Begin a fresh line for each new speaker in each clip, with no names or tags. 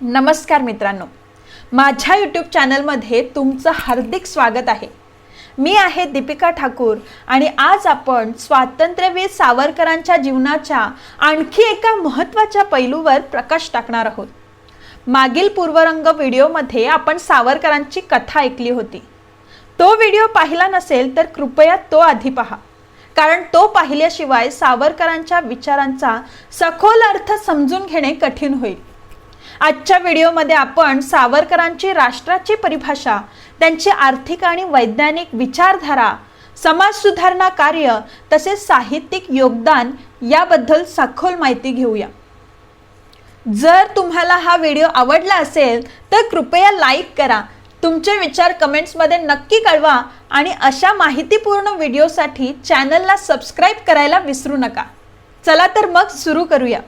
नमस्कार मित्रांनो. माझ्या यूट्यूब चॅनलमध्ये तुमचं हार्दिक स्वागत आहे. मी आहे दीपिका ठाकूर आणि आज आपण स्वातंत्र्यवीर सावरकरांच्या जीवनाच्या आणखी एका महत्त्वाच्या पैलूवर प्रकाश टाकणार आहोत. मागील पूर्वरंग व्हिडिओमध्ये आपण सावरकरांची कथा ऐकली होती. तो व्हिडिओ पाहिला नसेल तर कृपया तो आधी पहा. कारण तो पाहिल्याशिवाय सावरकरांच्या विचारांचा सखोल अर्थ समजून घेणे कठीण होईल. आजच्या व्हिडिओमध्ये आपण सावरकरांची राष्ट्राची परिभाषा त्यांची आर्थिक आणि वैज्ञानिक विचारधारा समाज सुधारणा कार्य तसेच साहित्यिक योगदान याबद्दल सखोल माहिती घेऊया. जर तुम्हाला हा व्हिडिओ आवडला असेल तर कृपया लाईक करा. तुमचे विचार कमेंट्समध्ये नक्की कळवा आणि अशा माहितीपूर्ण व्हिडिओसाठी चॅनलला सबस्क्राईब करायला विसरू नका. चला तर मग सुरू करूया.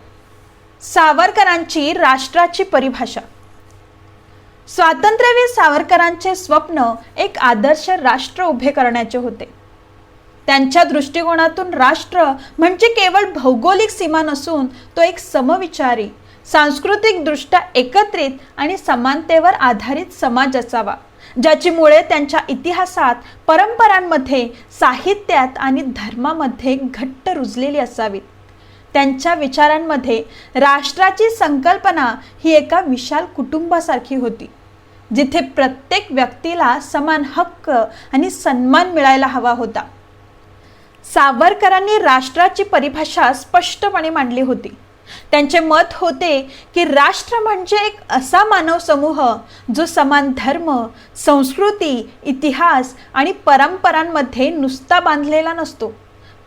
सावरकरांची राष्ट्राची परिभाषा. स्वातंत्र्यवीर सावरकरांचे स्वप्न एक आदर्श राष्ट्र उभे करण्याचे होते. त्यांच्या दृष्टिकोनातून राष्ट्र म्हणजे केवळ भौगोलिक सीमा नसून तो एक समविचारी सांस्कृतिकदृष्ट्या एकत्रित आणि समानतेवर आधारित समाज असावा ज्याची मुळे त्यांच्या इतिहासात परंपरांमध्ये साहित्यात आणि धर्मामध्ये घट्ट रुजलेली असावीत त्यांच्या विचारांमध्ये राष्ट्राची संकल्पना ही एका विशाल कुटुंबासारखी होती जिथे प्रत्येक व्यक्तीला समान हक्क आणि सन्मान मिळायला हवा होता. सावरकरांनी राष्ट्राची परिभाषा स्पष्टपणे मांडली होती. त्यांचे मत होते की राष्ट्र म्हणजे एक असा मानव समूह जो समान धर्म संस्कृती इतिहास आणि परंपरांमध्ये नुसता बांधलेला नसतो.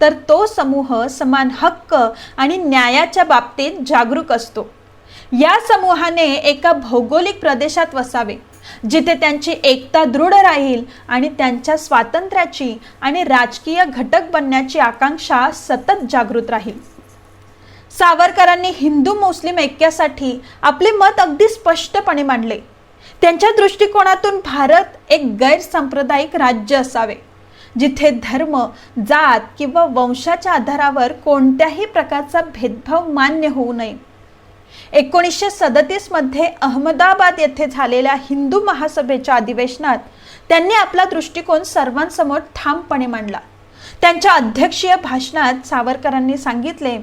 तर तो समूह समान हक्क आणि न्यायाच्या बाबतीत जागरूक असतो. या समूहाने एका भौगोलिक प्रदेशात वसावे जिथे त्यांची एकता दृढ राहील आणि त्यांच्या स्वातंत्र्याची आणि राजकीय घटक बनण्याची आकांक्षा सतत जागृत राहील. सावरकरांनी हिंदू मुस्लिम ऐक्यासाठी आपले मत अगदी स्पष्टपणे मांडले. त्यांच्या दृष्टिकोनातून भारत एक गैरसांप्रदायिक राज्य असावे. जिथे धर्म जात किंवा वंशाच्या आधारावर कोणत्याही प्रकारचा भेदभाव मान्य होऊ नये. एकोणीसशे सदतीसमध्ये अहमदाबाद येथे झालेल्या हिंदू महासभेच्या अधिवेशनात त्यांनी आपला दृष्टिकोन सर्वांसमोर ठामपणे मांडला. त्यांच्या अध्यक्षीय भाषणात सावरकरांनी सांगितले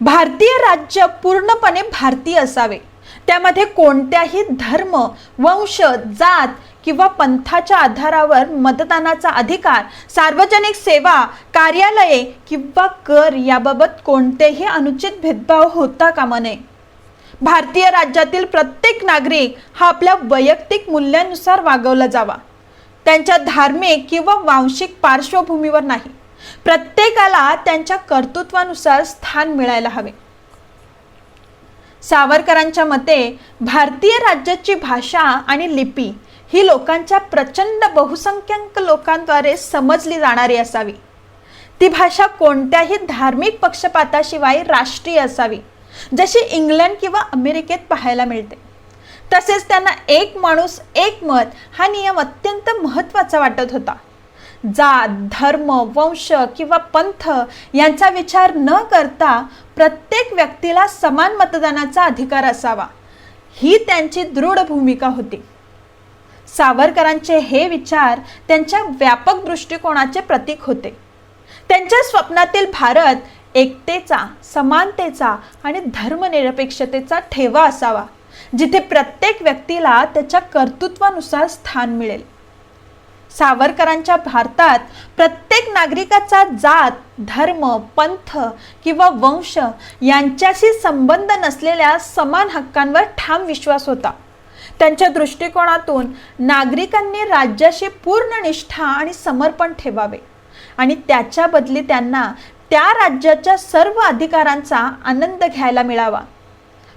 भारतीय राज्य पूर्णपणे भारतीय असावे. त्यामध्ये कोणत्याही धर्म वंश जात किंवा पंथाच्या आधारावर मतदानाचा अधिकार सार्वजनिक सेवा कार्यालये किंवा कर याबाबत कोणतेही अनुचित भेदभाव होता कामा नये. भारतीय राज्यातील प्रत्येक नागरिक हा आपल्या वैयक्तिक मूल्यानुसार वागवला जावा. त्यांच्या धार्मिक किंवा वांशिक पार्श्वभूमीवर नाही. प्रत्येकाला त्यांच्या कर्तृत्वानुसार स्थान मिळायला हवे. सावरकरांच्या मते भारतीय राज्याची भाषा आणि लिपी ही लोकांच्या प्रचंड बहुसंख्याक लोकांद्वारे समजली जाणारी असावी. ती भाषा कोणत्याही धार्मिक पक्षपाताशिवाय राष्ट्रीय असावी जशी इंग्लंड किंवा अमेरिकेत पाहायला मिळते. तसेच त्यांना एक माणूस एक मत हा नियम अत्यंत महत्त्वाचा वाटत होता. जात धर्म वंश किंवा पंथ यांचा विचार न करता प्रत्येक व्यक्तीला समान मतदानाचा अधिकार असावा. ही त्यांची दृढ भूमिका होती. सावरकरांचे हे विचार त्यांच्या व्यापक दृष्टिकोनाचे प्रतीक होते. त्यांच्या स्वप्नातील भारत एकतेचा समानतेचा आणि धर्मनिरपेक्षतेचा ठेवा असावा जिथे प्रत्येक व्यक्तीला त्याच्या कर्तृत्वानुसार स्थान मिळेल. सावरकरांच्या भारतात प्रत्येक नागरिकाचा जात धर्म पंथ किंवा वंश यांच्याशी संबंध नसलेल्या समान हक्कांवर ठाम विश्वास होता. त्यांच्या दृष्टिकोनातून नागरिकांनी राज्याशी पूर्ण निष्ठा आणि समर्पण ठेवावे. आणि त्याच्या बदली त्यांना त्या राज्याच्या सर्व अधिकारांचा आनंद घ्यायला मिळावा.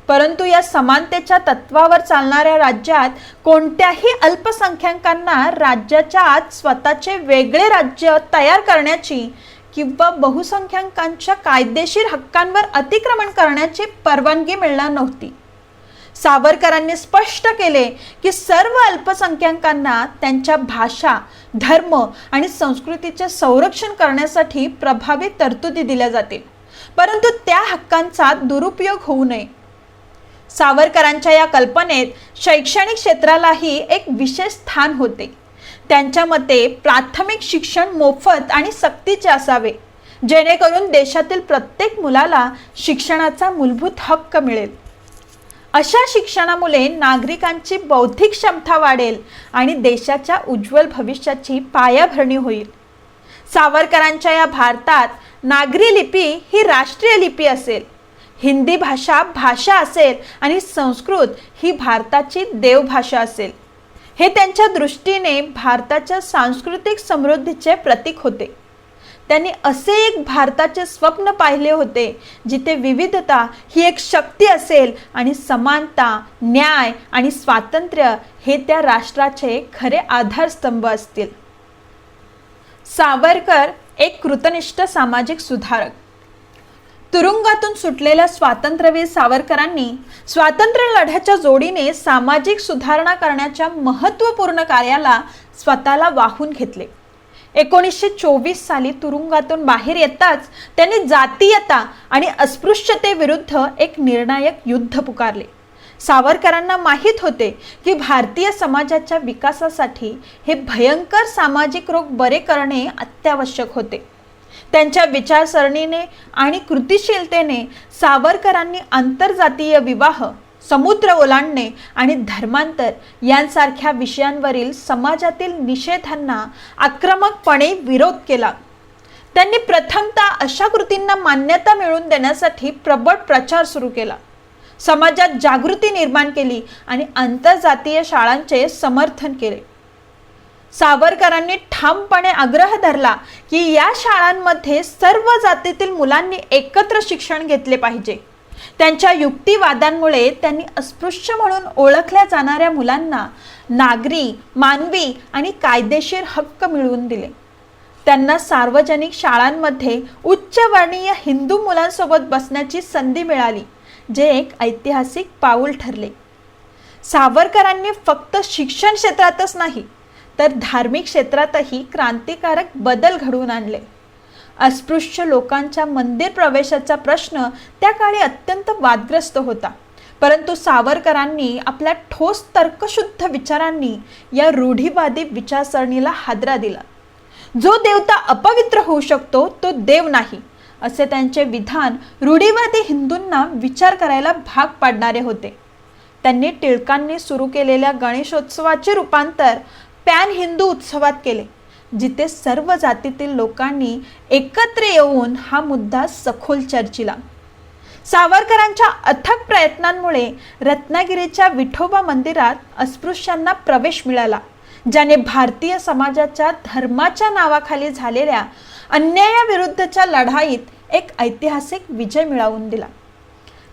परंतु या समानतेच्या तत्वावर चालणाऱ्या राज्यात कोणत्याही अल्पसंख्याकांना राज्याच्या आत स्वतःचे वेगळे राज्य तयार करण्याची किंवा बहुसंख्याकांच्या कायदेशीर हक्कांवर अतिक्रमण करण्याची परवानगी मिळणार नव्हती. सावरकरांनी स्पष्ट केले की सर्व अल्पसंख्याकांना त्यांच्या भाषा धर्म आणि संस्कृतीचे संरक्षण करण्यासाठी प्रभावी तरतुदी दिल्या जातील. परंतु त्या हक्कांचा दुरुपयोग होऊ नये. सावरकरांच्या या कल्पनेत शैक्षणिक क्षेत्रालाही एक विशेष स्थान होते. त्यांच्या मते प्राथमिक शिक्षण मोफत आणि सक्तीचे असावे जेणेकरून देशातील प्रत्येक मुलाला शिक्षणाचा मूलभूत हक्क मिळेल. अशा शिक्षणामुळे नागरिकांची बौद्धिक क्षमता वाढेल आणि देशाच्या उज्ज्वल भविष्याची पायाभरणी होईल. सावरकरांच्या या भारतात नागरी लिपी ही राष्ट्रीय लिपी असेल. हिंदी भाषा भाषा असेल आणि संस्कृत ही भारताची देवभाषा असेल. हे त्यांच्या दृष्टीने भारताच्या सांस्कृतिक समृद्धीचे प्रतीक होते. त्यांनी असे एक भारताचे स्वप्न पाहिले होते जिथे विविधता ही एक शक्ती असेल आणि समानता न्याय आणि स्वातंत्र्य हे त्या राष्ट्राचे खरे आधारस्तंभ असतील. सावरकर एक कृतनिष्ठ सामाजिक सुधारक. तुरुंगातून सुटलेल्या स्वातंत्र्यवीर सावरकरांनी स्वातंत्र्य लढ्याच्या जोडीने सामाजिक सुधारणा करण्याच्या महत्त्वपूर्ण कार्याला स्वतःला वाहून घेतले. एकोणीसशे चोवीस साली तुरुंगातून बाहेर येताच त्यांनी जातीयता आणि अस्पृश्यतेविरुद्ध एक निर्णायक युद्ध पुकारले. सावरकरांना माहीत होते की भारतीय समाजाच्या विकासासाठी हे भयंकर सामाजिक रोग बरे करणे अत्यावश्यक होते. त्यांच्या विचारसरणीने आणि कृतिशीलतेने सावरकरांनी आंतरजातीय विवाह समुद्र ओलांडणे आणि धर्मांतर यांसारख्या विषयांवरील समाजातील निषेधांना आक्रमकपणे विरोध केला. त्यांनी प्रथमतः अशा कृतींना मान्यता मिळवून देण्यासाठी प्रबळ प्रचार सुरू केला. समाजात जागृती निर्माण केली आणि आंतरजातीय शाळांचे समर्थन केले. सावरकरांनी ठामपणे आग्रह धरला की या शाळांमध्ये सर्व जातीतील मुलांनी एकत्र शिक्षण घेतले पाहिजे. त्यांच्या युक्तिवादांमुळे त्यांनी अस्पृश्य म्हणून ओळखल्या जाणाऱ्या मुलांना नागरी मानवी आणि कायदेशीर हक्क मिळवून दिले. त्यांना सार्वजनिक शाळांमध्ये उच्चवर्णीय हिंदू मुलांसोबत बसण्याची संधी मिळाली जे एक ऐतिहासिक पाऊल ठरले. सावरकरांनी फक्त शिक्षण क्षेत्रातच नाही तर धार्मिक क्षेत्रातही क्रांतिकारक बदल घडवून आणले. अस्पृश्य लोकांच्या मंदिर प्रवेशाचा प्रश्न त्या काळी अत्यंत वादग्रस्त होता. परंतु सावरकरांनी आपल्या ठोस तर्कशुद्ध विचारांनी या रूढीवादी विचारसरणीला हादरा दिला. जो देवता अपवित्र होऊ शकतो तो देव नाही असे त्यांचे विधान रूढीवादी हिंदूंना विचार करायला भाग पाडणारे होते. त्यांनी टिळकांनी सुरू केलेल्या गणेशोत्सवाचे रूपांतर पॅन हिंदू उत्सवात केले. जिथे सर्व जातीतील लोकांनी एकत्र येऊन हा मुद्दा सखोल चर्चिला. सावरकरांच्या अथक प्रयत्नांमुळे रत्नागिरीच्या विठोबा मंदिरात अस्पृश्यांना प्रवेश मिळाला ज्याने भारतीय समाजाच्या धर्माच्या नावाखाली झालेल्या अन्यायाविरुद्धच्या लढाईत एक ऐतिहासिक विजय मिळवून दिला.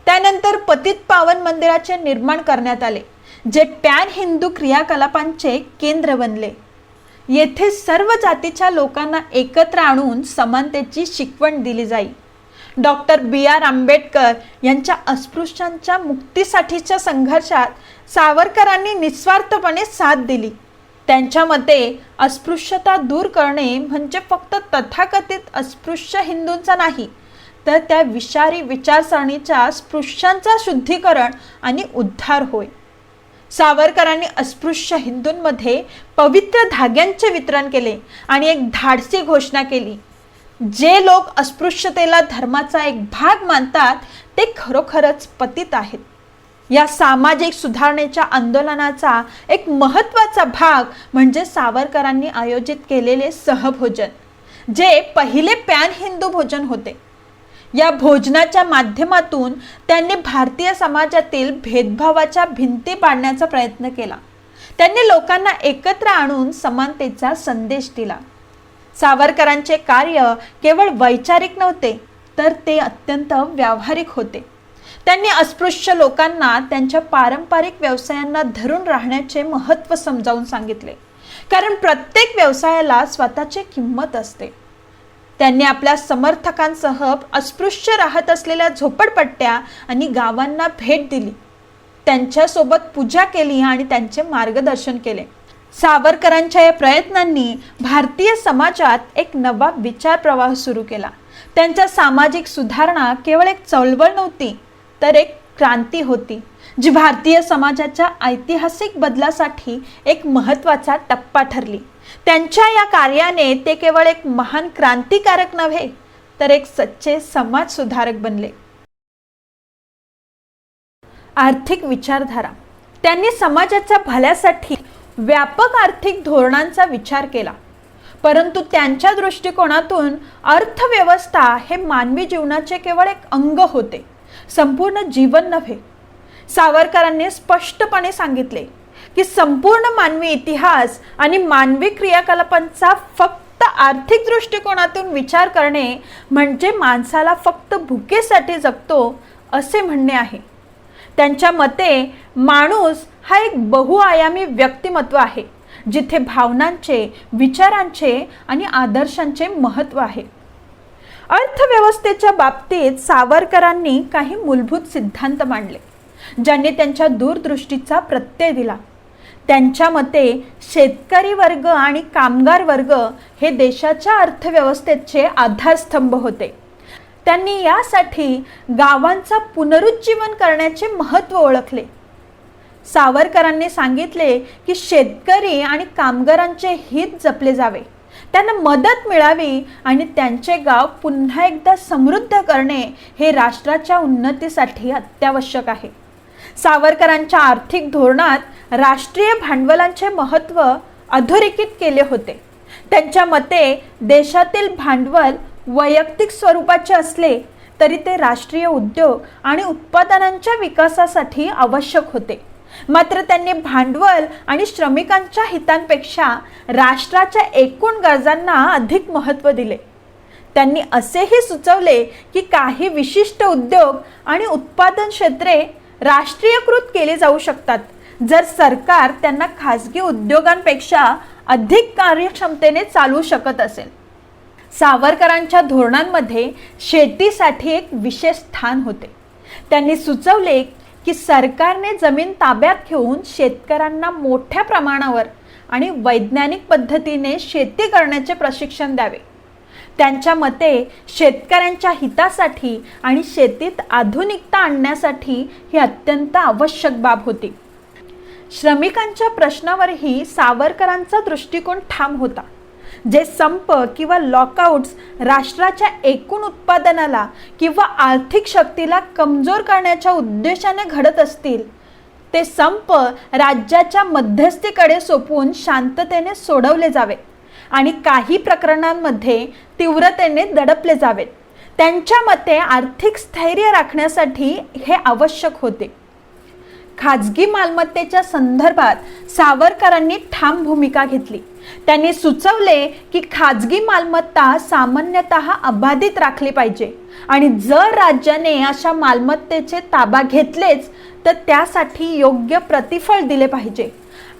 त्यानंतर पतित पावन मंदिराचे निर्माण करण्यात आले जे पॅन हिंदू क्रियाकलापांचे केंद्र बनले. येथे सर्व जातीच्या लोकांना एकत्र आणून समानतेची शिकवण दिली जाई. डॉक्टर बी. आर. आंबेडकर यांच्या अस्पृश्यांच्या मुक्तीसाठीच्या संघर्षात सावरकरांनी निस्वार्थपणे साथ दिली. त्यांच्या मते अस्पृश्यता दूर करणे म्हणजे फक्त तथाकथित अस्पृश्य हिंदूंचा नाही तर त्या विषारी विचारसरणीच्या स्पृश्यांचा शुद्धीकरण आणि उद्धार होय. सावरकरांनी अस्पृश्य हिंदूंमध्ये पवित्र धाग्यांचे वितरण केले आणि एक धाडसी घोषणा केली. जे लोक अस्पृश्यतेला धर्माचा एक भाग मानतात ते खरोखरच पतित आहेत. या सामाजिक सुधारणेच्या आंदोलनाचा एक महत्त्वाचा भाग म्हणजे सावरकरांनी आयोजित केलेले सहभोजन जे पहिले पॅन हिंदू भोजन होते. या भोजनाच्या माध्यमातून त्यांनी भारतीय समाजातील भेदभावाच्या भिंती पाडण्याचा प्रयत्न केला. त्यांनी लोकांना एकत्र आणून समानतेचा संदेश दिला. सावरकरांचे कार्य केवळ वैचारिक नव्हते तर ते अत्यंत व्यावहारिक होते. त्यांनी अस्पृश्य लोकांना त्यांच्या पारंपरिक व्यवसायांना धरून राहण्याचे महत्त्व समजावून सांगितले. कारण प्रत्येक व्यवसायाला स्वतःची किंमत असते. त्यांनी आपल्या समर्थकांसह अस्पृश्य राहत असलेल्या झोपडपट्ट्या आणि गावांना भेट दिली. त्यांच्यासोबत पूजा केली आणि त्यांचे मार्गदर्शन केले. सावरकरांच्या या प्रयत्नांनी भारतीय समाजात एक नवा विचार प्रवाह सुरू केला. त्यांच्या सामाजिक सुधारणा केवळ एक चळवळ नव्हती तर एक क्रांती होती जी भारतीय समाजाच्या ऐतिहासिक बदलासाठी एक महत्त्वाचा टप्पा ठरली. त्यांच्या या कार्याने ते केवळ एक महान क्रांतिकारक नव्हे तर एक सच्चे समाज सुधारक बनले. आर्थिक विचारधारा. त्यांनी समाजाच्या भल्यासाठी व्यापक आर्थिक धोरणांचा विचार केला. परंतु त्यांच्या दृष्टिकोनातून अर्थव्यवस्था हे मानवी जीवनाचे केवळ एक अंग होते संपूर्ण जीवन नव्हे. सावरकरांनी स्पष्टपणे सांगितले की संपूर्ण मानवी इतिहास आणि मानवी क्रियाकलापांचा फक्त आर्थिक दृष्टिकोनातून विचार करणे म्हणजे माणसाला फक्त भुकेसाठी जगतो असे म्हणणे आहे. त्यांच्या मते माणूस हा एक बहुआयामी व्यक्तिमत्व आहे जिथे भावनांचे विचारांचे आणि आदर्शांचे महत्त्व आहे. अर्थव्यवस्थेच्या बाबतीत सावरकरांनी काही मूलभूत सिद्धांत मांडले ज्यांनी त्यांच्या दूरदृष्टीचा प्रत्यय दिला. त्यांच्या मते शेतकरी वर्ग आणि कामगार वर्ग हे देशाच्या अर्थव्यवस्थेचे आधारस्तंभ होते. त्यांनी यासाठी गावांचा पुनरुज्जीवन करण्याचे महत्त्व ओळखले. सावरकरांनी सांगितले की शेतकरी आणि कामगारांचे हित जपले जावे. त्यांना मदत मिळावी आणि त्यांचे गाव पुन्हा एकदा समृद्ध करणे हे राष्ट्राच्या उन्नतीसाठी अत्यावश्यक आहे. सावरकरांच्या आर्थिक धोरणात राष्ट्रीय भांडवलांचे महत्त्व अधोरेखित केले होते. त्यांच्या मते देशातील भांडवल वैयक्तिक स्वरूपाचे असले तरी ते राष्ट्रीय उद्योग आणि उत्पादनांच्या विकासासाठी आवश्यक होते. मात्र त्यांनी भांडवल आणि श्रमिकांच्या हितांपेक्षा राष्ट्राच्या एकूण गरजांना अधिक महत्त्व दिले. त्यांनी असेही सुचवले की काही विशिष्ट उद्योग आणि उत्पादन क्षेत्रे राष्ट्रीयकृत केले जाऊ शकतात. जर सरकार त्यांना खाजगी उद्योगांपेक्षा अधिक कार्यक्षमतेने चालू शकत असेल. सावरकरांच्या धोरणांमध्ये शेतीसाठी एक विशेष स्थान होते. त्यांनी सुचवले की सरकारने जमीन ताब्यात घेऊन शेतकऱ्यांना मोठ्या प्रमाणावर आणि वैज्ञानिक पद्धतीने शेती करण्याचे प्रशिक्षण द्यावे. त्यांच्या मते शेतकऱ्यांच्या हितासाठी आणि शेतीत आधुनिकता आणण्यासाठी ही अत्यंत आवश्यक बाब होती. श्रमिकांच्या प्रश्नावरही सावरकरांचा दृष्टिकोन ठाम होता जे संप किंवा लॉकआउट्स राष्ट्राच्या एकूण उत्पादनाला किंवा आर्थिक शक्तीला कमजोर करण्याच्या उद्देशाने घडत असतील ते संप राज्याच्या मध्यस्थीकडे सोपवून शांततेने सोडवले जावे. आणि काही प्रकरणांमध्ये तीव्रतेने दडपले जावेत. त्यांच्या मते आर्थिक स्थैर्य राखण्यासाठी हे आवश्यक होते. खाजगी मालमत्तेच्या संदर्भात सावरकरांनी ठाम भूमिका घेतली. त्यांनी सुचवले की खाजगी मालमत्ता सामान्यतः अबाधित राखली पाहिजे आणि जर राज्याने अशा मालमत्तेचे ताबा घेतलेच तर त्यासाठी योग्य प्रतिफळ दिले पाहिजे.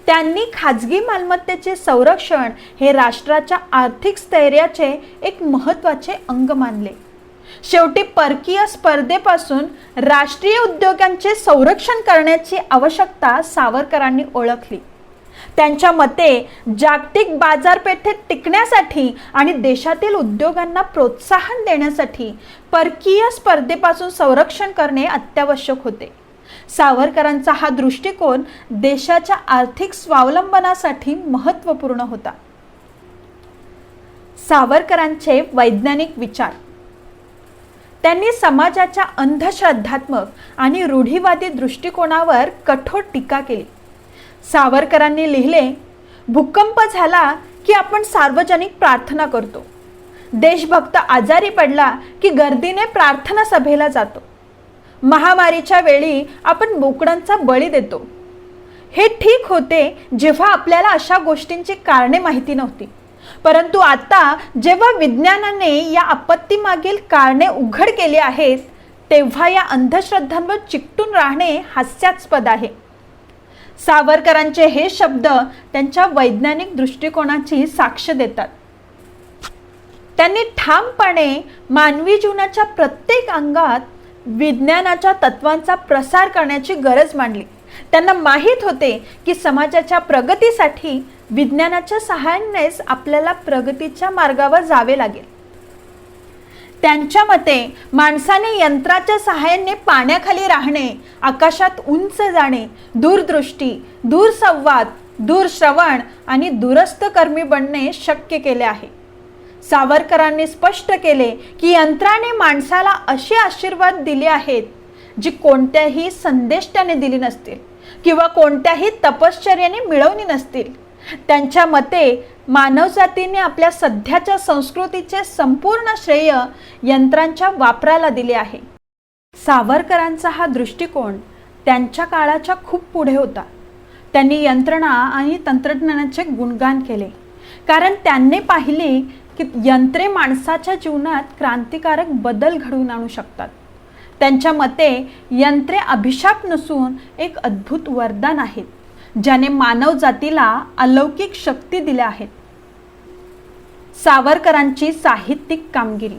त्यांनी खाजगी मालमत्तेचे संरक्षण हे राष्ट्राच्या आर्थिक स्थैर्याचे एक महत्त्वाचे अंग मानले. शेवटी परकीय स्पर्धेपासून राष्ट्रीय उद्योगांचे संरक्षण करण्याची आवश्यकता सावरकरांनी ओळखली. त्यांच्या मते जागतिक बाजारपेठेत टिकण्यासाठी आणि देशातील उद्योगांना प्रोत्साहन देण्यासाठी परकीय स्पर्धेपासून संरक्षण करणे अत्यावश्यक होते. सावरकरांचा हा दृष्टिकोन देशाच्या आर्थिक स्वावलंबनासाठी महत्त्वपूर्ण होता. सावरकरांचे वैज्ञानिक विचार. त्यांनी समाजाच्या अंधश्रद्धात्मक आणि रूढीवादी दृष्टिकोनावर कठोर टीका केली. सावरकरांनी लिहिले भूकंप झाला की आपण सार्वजनिक प्रार्थना करतो. देशभक्त आजारी पडला की गर्दीने प्रार्थना सभेला जातो. महामारीच्या वेळी आपण बोकडांचा बळी देतो. हे ठीक होते जेव्हा आपल्याला अशा गोष्टींची कारणे माहिती नव्हती. परंतु आता जेव्हा विज्ञानाने या आपत्तीमागील कारणे उघड केली आहेत तेव्हा या अंधश्रद्धांवर चिकटून राहणे हास्यास्पद आहे. सावरकरांचे हे शब्द त्यांच्या वैज्ञानिक दृष्टिकोनाची साक्ष देतात. त्यांनी ठामपणे मानवी जीवनाच्या प्रत्येक अंगात विज्ञानाच्या तत्वांचा प्रसार करण्याची गरज मांडली. त्यांना माहीत होते की समाजाच्या प्रगतीसाठी विज्ञानाच्या सहाय्यानेच आपल्याला प्रगतीच्या मार्गावर जावे लागेल. त्यांच्या मते माणसाने यंत्राच्या सहाय्याने पाण्याखाली राहणे आकाशात उंच जाणे दूरदृष्टी दूरसंवाद दूरश्रवण आणि दूरस्थ कर्मी बनणे शक्य केले आहे. सावरकरांनी स्पष्ट केले की यंत्राने माणसाला असे आशीर्वाद दिले आहेत जी कोणत्याही संदेष्ट्याने दिली नसतील किंवा कोणत्याही तपश्चर्याने मिळवली नसतील. त्यांच्या मते मानवजातीने आपल्या सध्याच्या संस्कृतीचे संपूर्ण श्रेय यंत्रांच्या वापराला दिले आहे. सावरकरांचा हा दृष्टिकोन त्यांच्या काळाच्या खूप पुढे होता. त्यांनी यंत्रणा आणि तंत्रज्ञानाचे गुणगान केले. कारण त्यांनी पाहिले की यंत्रे माणसाच्या जीवनात क्रांतिकारक बदल घडवून आणू शकतात. त्यांच्या मते यंत्रे अभिशाप नसून एक अद्भुत वरदान आहेत ज्याने मानव जातीला अलौकिक शक्ती दिल्या आहेत. सावरकरांची साहित्यिक कामगिरी.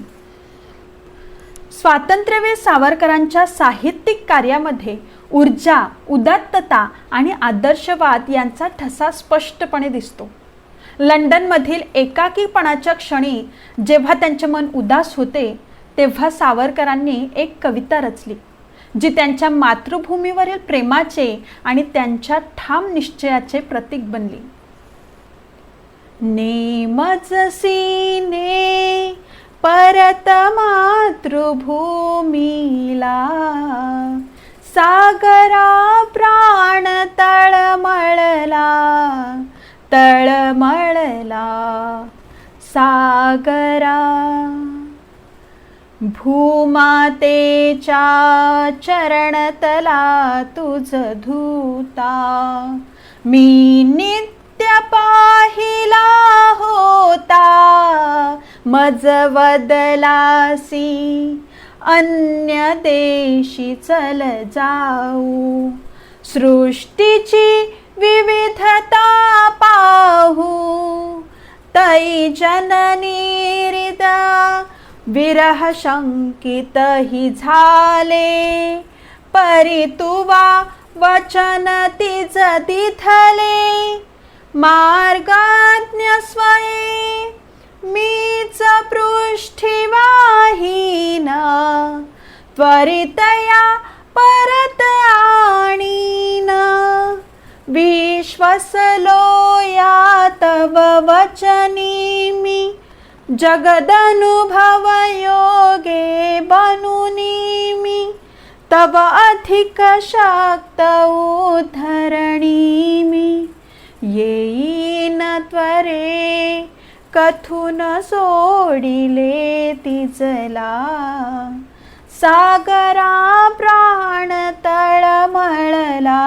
स्वातंत्र्यवीर सावरकरांच्या साहित्यिक कार्यामध्ये ऊर्जा उदात्तता आणि आदर्शवाद यांचा ठसा स्पष्टपणे दिसतो. लंडनमधील एकाकीपणाच्या क्षणी जेव्हा त्यांचे मन उदास होते तेव्हा सावरकरांनी एक कविता रचली जी त्यांच्या मातृभूमीवरील प्रेमाचे आणि त्यांच्या ठाम निश्चयाचे प्रतीक बनली. नेमजसीने परत मातृभूमीला सागरा प्राण तळमळला तळमळला सागरा. भूमातेच्या चरणतला तुझ धूता. मी नित्य पाहिला होता. मज वदलासी अन्य देशी चल जाऊ. सृष्टीची विविधता पाहू. तै जननीरिदा विरह शंकित ही झाले. परी तुवा वचन तिज तिथले मार्गाज्ञ स्वये मीच पृष्ठीवाहीन. त्वरितया परत आणीन. विश्वसलो या तव वचनी मी जगदनुभव योगे बनुनी मी तव अधिक शक्त उद्धरणी मी। येईन त्वरे कथून सोडिले तिजला। सागरा प्राण तळमळला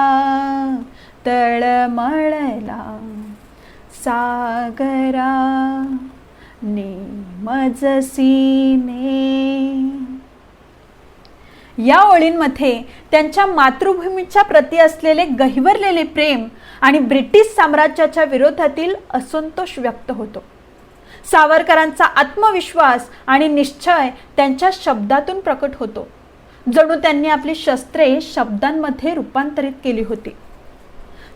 तळमळला सागरा निमजसीने या ओळींमध्ये त्यांच्या मातृभूमीच्या प्रती असलेले गहिवरलेले प्रेम आणि ब्रिटिश साम्राज्याच्या विरोधातील असंतोष व्यक्त होतो. सावरकरांचा आत्मविश्वास आणि निश्चय त्यांच्या शब्दातून प्रकट होतो. जणू त्यांनी आपली शस्त्रे शब्दांमध्ये रूपांतरित केली होती.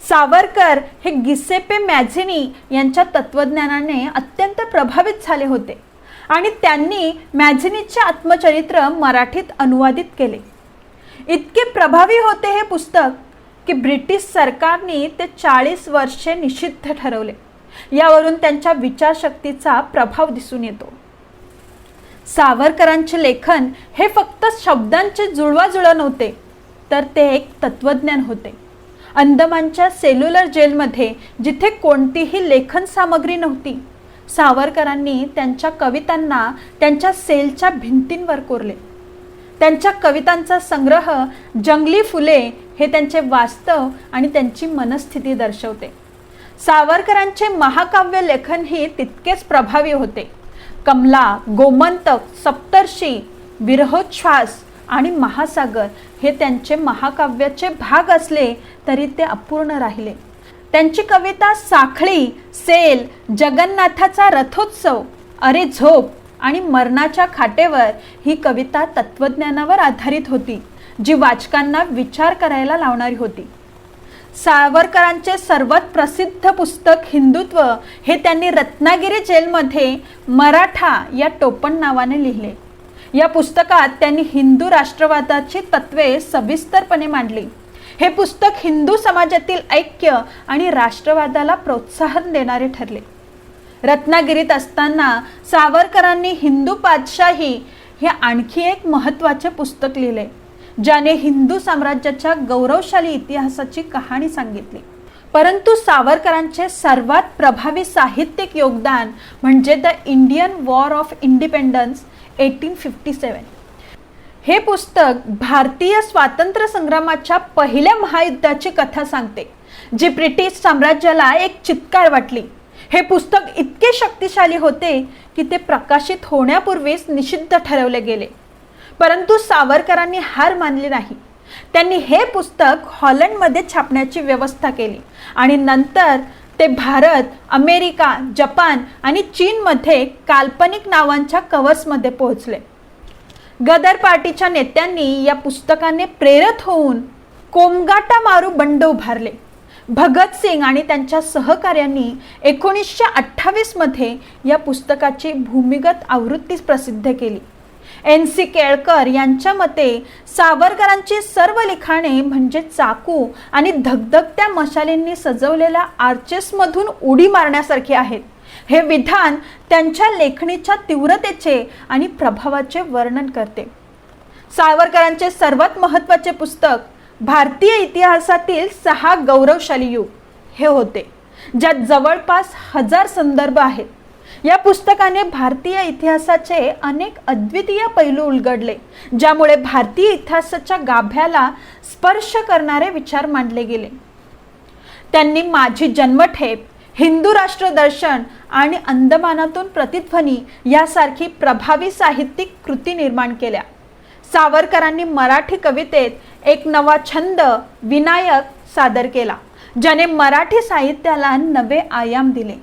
सावरकर हे गिसेपे मॅझिनी यांच्या तत्वज्ञानाने अत्यंत प्रभावित झाले होते. आणि त्यांनी मॅझिनीचे आत्मचरित्र मराठीत अनुवादित केले. इतके प्रभावी होते हे पुस्तक की ब्रिटिश सरकारने ते चाळीस वर्षे निषिद्ध ठरवले. यावरून त्यांच्या विचारशक्तीचा प्रभाव दिसून येतो. सावरकरांचे लेखन हे फक्त शब्दांचे जुळवाजुळव नव्हते तर ते एक तत्वज्ञान होते. अंदमानच्या सेल्युलर जेलमध्ये जिथे कोणतीही लेखन सामग्री नव्हती. सावरकरांनी त्यांच्या कवितांना त्यांच्या सेलच्या भिंतींवर कोरले. त्यांच्या कवितांचा संग्रह जंगली फुले हे त्यांचे वास्तव आणि त्यांची मनस्थिती दर्शवते. सावरकरांचे महाकाव्य लेखनही तितकेच प्रभावी होते. कमला गोमंतक सप्तर्षी विरहोच्छ्वास आणि महासागर हे त्यांचे महाकाव्याचे भाग असले तरी ते अपूर्ण राहिले. त्यांची कविता साखळी सेल जगन्नाथाचा रथोत्सव अरे झोप आणि मरणाच्या खाटेवर ही कविता तत्वज्ञानावर आधारित होती जी वाचकांना विचार करायला लावणारी होती. सावरकरांचे सर्वात प्रसिद्ध पुस्तक हिंदुत्व हे त्यांनी रत्नागिरी जेलमध्ये मराठा या टोपण नावाने लिहिले. या पुस्तकात त्यांनी हिंदू राष्ट्रवादाची तत्वे सविस्तरपणे मांडली. हे पुस्तक हिंदू समाजातील ऐक्य आणि राष्ट्रवादाला प्रोत्साहन देणारे ठरले. रत्नागिरीत असताना सावरकरांनी हिंदू पातशाही हे आणखी एक महत्त्वाचे पुस्तक लिहिले ज्याने हिंदू साम्राज्याच्या गौरवशाली इतिहासाची कहाणी सांगितली. परंतु सावरकरांचे सर्वात प्रभावी साहित्यिक योगदान म्हणजे the Indian war of independence eighteen fifty seven. हे पुस्तक भारतीय स्वातंत्र्य संग्रामाच्या पहिल्या महायुद्धाची कथा सांगते जी ब्रिटिश साम्राज्याला एक चित्कार वाटली. हे पुस्तक इतके शक्तिशाली होते की ते प्रकाशित होण्यापूर्वीच निषिद्ध ठरवले गेले. परंतु सावरकरांनी हार मानली नाही. त्यांनी हे पुस्तक हॉलंडमध्ये छापण्याची व्यवस्था केली आणि नंतर ते भारत अमेरिका जपान आणि चीनमध्ये काल्पनिक नावांच्या कवर्समध्ये पोहोचले. गदर पार्टीच्या नेत्यांनी या पुस्तकाने प्रेरित होऊन कोमगाटा मारू बंड उभारले. भगतसिंग आणि त्यांच्या सहकाऱ्यांनी एकोणीसशे अठ्ठावीसमध्ये या पुस्तकाची भूमिगत आवृत्ती प्रसिद्ध केली. एन सी केळकर यांच्या मते सावरकरांची सर्व लिखाणे म्हणजे चाकू आणि धगधगत्या मशालींनी सजवलेल्या आर्चेसमधून उडी मारण्यासारखी आहेत. हे विधान त्यांच्या लेखणीच्या तीव्रतेचे आणि प्रभावाचे वर्णन करते. सावरकरांचे सर्वात महत्त्वाचे पुस्तक भारतीय इतिहासातील सहा गौरवशाली युग. हे होते ज्यात जवळपास हजार संदर्भ आहेत. या पुस्तकाने भारतीय इतिहासाचे अनेक अद्वितीय पैलू उलगडले ज्यामुळे भारतीय इतिहासाच्या गाभ्याला स्पर्श करणारे विचार मांडले गेले. त्यांनी माझी जन्मठेप हिंदू राष्ट्रदर्शन आणि अंदमानातून प्रतिध्वनी यासारखी प्रभावी साहित्यिक कृती निर्माण केल्या. सावरकरांनी मराठी कवितेत एक नवा छंद विनायक सादर केला ज्याने मराठी साहित्याला नवे आयाम दिले.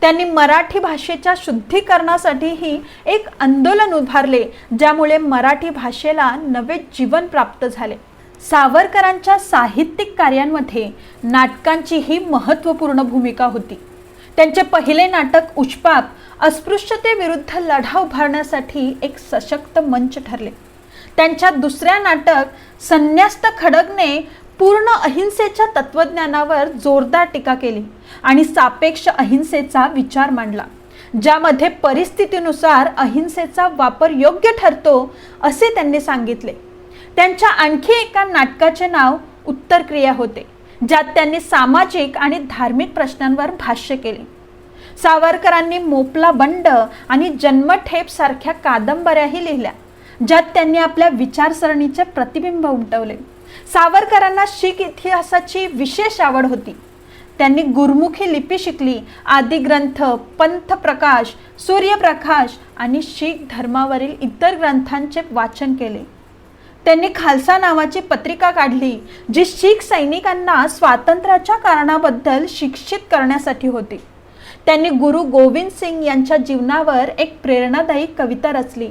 त्यांनी मराठी भाषेच्या शुद्धीकरणासाठीही एक आंदोलन उभारले ज्यामुळे मराठी भाषेला नवे जीवन प्राप्त झाले. सावरकरांच्या साहित्यिक कार्यांमध्ये नाटकांचीही महत्त्वपूर्ण भूमिका होती. त्यांचे पहिले नाटक उष्पाप अस्पृश्यतेविरुद्ध लढा उभारण्यासाठी एक सशक्त मंच ठरले. त्यांच्या दुसऱ्या नाटक संन्यास्त खडगने पूर्ण अहिंसेच्या तत्वज्ञानावर जोरदार टीका केली आणि सापेक्ष अहिंसेचा विचार मांडला ज्यामध्ये परिस्थितीनुसार अहिंसेचा वापर योग्य ठरतो असे त्यांनी सांगितले. त्यांच्या आणखी एका नाटकाचे नाव उत्तर क्रिया होते ज्यात त्यांनी सामाजिक आणि धार्मिक प्रश्नांवर भाष्य केले. सावरकरांनी मोपला बंड आणि जन्मठेप सारख्या कादंबऱ्याही लिहिल्या ज्यात त्यांनी आपल्या विचारसरणीचे प्रतिबिंब उमटवले. सावरकरांना शीख इतिहासाची विशेष आवड होती. त्यांनी गुरुमुखी लिपी शिकली. आदी ग्रंथ पंथ प्रकाश सूर्यप्रकाश आणि शीख धर्मावरील इतर ग्रंथांचे वाचन केले. त्यांनी खालसा नावाची पत्रिका काढली जी शीख सैनिकांना स्वातंत्र्याच्या कारणाबद्दल शिक्षित करण्यासाठी होती. त्यांनी गुरु गोविंद सिंग यांच्या जीवनावर एक प्रेरणादायी कविता रचली.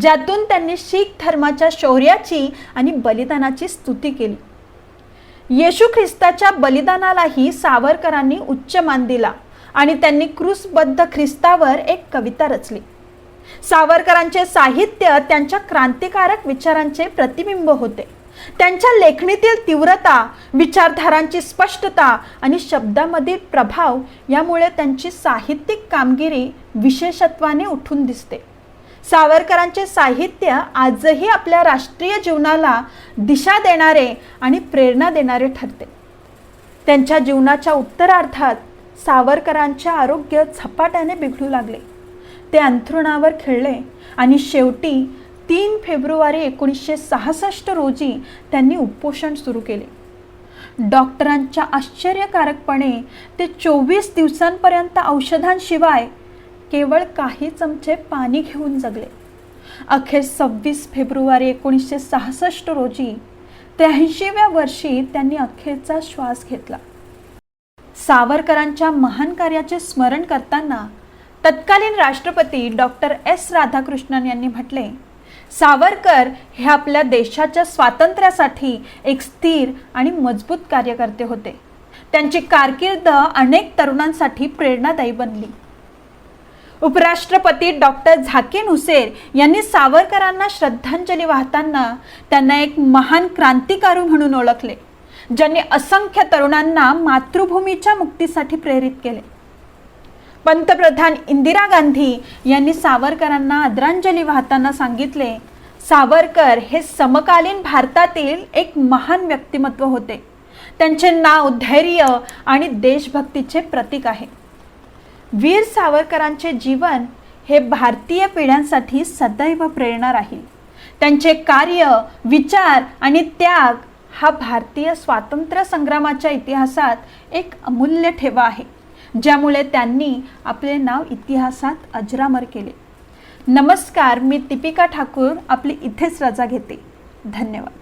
ज्यातून त्यांनी शीख धर्माच्या शौर्याची आणि बलिदानाची स्तुती केली. येशू ख्रिस्ताच्या बलिदानालाही सावरकरांनी उच्च मान दिला आणि त्यांनी क्रूसबद्ध ख्रिस्तावर एक कविता रचली. सावरकरांचे साहित्य त्यांच्या क्रांतिकारक विचारांचे प्रतिबिंब होते. त्यांच्या लेखणीतील तीव्रता विचारधारांची स्पष्टता आणि शब्दामधील प्रभाव यामुळे त्यांची साहित्यिक कामगिरी विशेषत्वाने उठून दिसते. सावरकरांचे साहित्य आजही आपल्या राष्ट्रीय जीवनाला दिशा देणारे आणि प्रेरणा देणारे ठरते. त्यांच्या जीवनाच्या उत्तरार्धात सावरकरांचे आरोग्य झपाट्याने बिघडू लागले. ते अंथरुणावर खेळले आणि शेवटी तीन फेब्रुवारी एकोणीसशे सहासष्ट रोजी त्यांनी उपोषण सुरू केले. डॉक्टरांच्या आश्चर्यकारकपणे ते चोवीस दिवसांपर्यंत औषधांशिवाय केवळ काही चमचे पाणी घेऊन जगले. अखेर सव्वीस फेब्रुवारी एकोणीसशे सहासष्ट रोजी त्र्याऐंशीव्या वर्षी त्यांनी अखेरचा श्वास घेतला. सावरकरांच्या महान कार्याचे स्मरण करताना तत्कालीन राष्ट्रपती डॉक्टर एस. राधाकृष्णन यांनी म्हटले सावरकर हे आपल्या देशाच्या स्वातंत्र्यासाठी एक स्थिर आणि मजबूत कार्यकर्ते होते. त्यांची कारकीर्द अनेक तरुणांसाठी प्रेरणादायी बनली. उपराष्ट्रपती डॉक्टर झाकीर हुसेन यांनी सावरकरांना श्रद्धांजली वाहताना त्यांना एक महान क्रांतिकारी म्हणून ओळखले ज्यांनी असंख्य तरुणांना मातृभूमीच्या मुक्तीसाठी प्रेरित केले. पंतप्रधान इंदिरा गांधी यांनी सावरकरांना आदरांजली वाहताना सांगितले सावरकर हे समकालीन भारतातील एक महान व्यक्तिमत्व होते. त्यांचे नाव धैर्य आणि देशभक्तीचे प्रतीक आहे. वीर सावरकरांचे जीवन हे भारतीय पिढ्यांसाठी सदैव प्रेरणा राहील. त्यांचे कार्य विचार आणि त्याग हा भारतीय स्वातंत्र्य संग्रामाच्या इतिहासात एक अमूल्य ठेवा आहे ज्यामुळे त्यांनी आपले नाव इतिहासात अजरामर केले. नमस्कार मी दीपिका ठाकूर आपली इथेच रजा घेते. धन्यवाद.